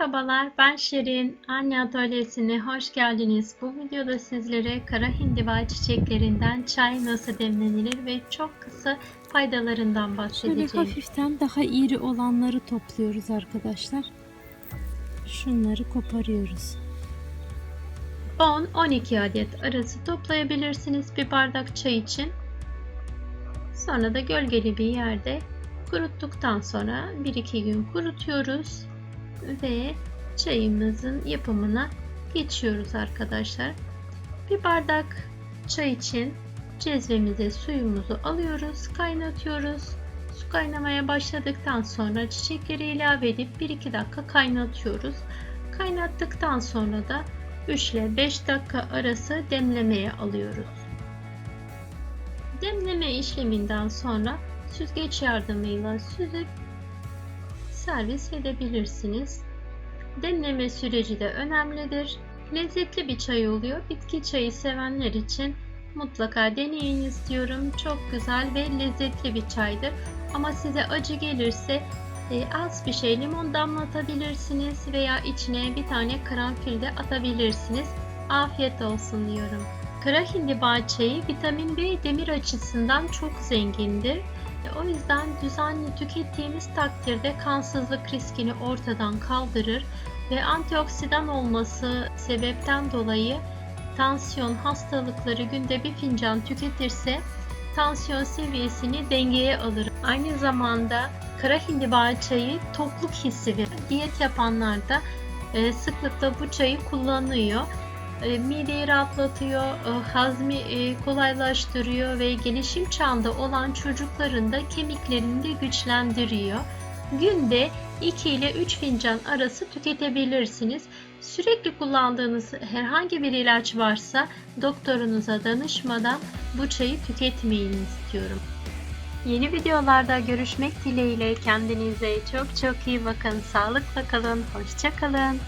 Merhabalar, ben Şerin. Anne Atölyesi'ne hoş geldiniz. Bu videoda sizlere kara hindiba çiçeklerinden çay nasıl demlenilir ve çok kısa faydalarından Şöyle bahsedeceğim. hafiften daha iri olanları topluyoruz arkadaşlar. Şunları koparıyoruz. 10-12 adet arası toplayabilirsiniz bir bardak çay için. Sonra da gölgeli bir yerde kuruttuktan sonra 1-2 gün kurutuyoruz ve çayımızın yapımına geçiyoruz arkadaşlar. Bir bardak çay için cezvemize suyumuzu alıyoruz, kaynatıyoruz. Su kaynamaya başladıktan sonra çiçekleri ilave edip 1-2 dakika kaynatıyoruz. Kaynattıktan sonra da 3 ile 5 dakika arası demlemeye alıyoruz. Demleme işleminden sonra süzgeç yardımıyla süzüp servis edebilirsiniz. Demleme süreci de önemlidir. Lezzetli bir çay oluyor. Bitki çayı sevenler için mutlaka deneyin istiyorum. Çok güzel ve lezzetli bir çaydır. Ama size acı gelirse e, az bir şey limon damlatabilirsiniz veya içine bir tane karanfil de atabilirsiniz. Afiyet olsun diyorum. Kara hindiba çayı vitamin B demir açısından çok zengindir. O yüzden düzenli tükettiğimiz takdirde kansızlık riskini ortadan kaldırır ve antioksidan olması sebepten dolayı tansiyon hastalıkları günde bir fincan tüketirse tansiyon seviyesini dengeye alır. Aynı zamanda kara hindiba çayı tokluk hissi verir. Diyet yapanlar da e, sıklıkla bu çayı kullanıyor. E, mideyi rahatlatıyor, e, hazmi e, kolaylaştırıyor ve gelişim çağında olan çocukların da kemiklerini de güçlendiriyor. Günde 2 ile 3 fincan arası tüketebilirsiniz. Sürekli kullandığınız herhangi bir ilaç varsa doktorunuza danışmadan bu çayı tüketmeyin istiyorum. Yeni videolarda görüşmek dileğiyle kendinize çok çok iyi bakın. Sağlıkla kalın. Hoşça kalın.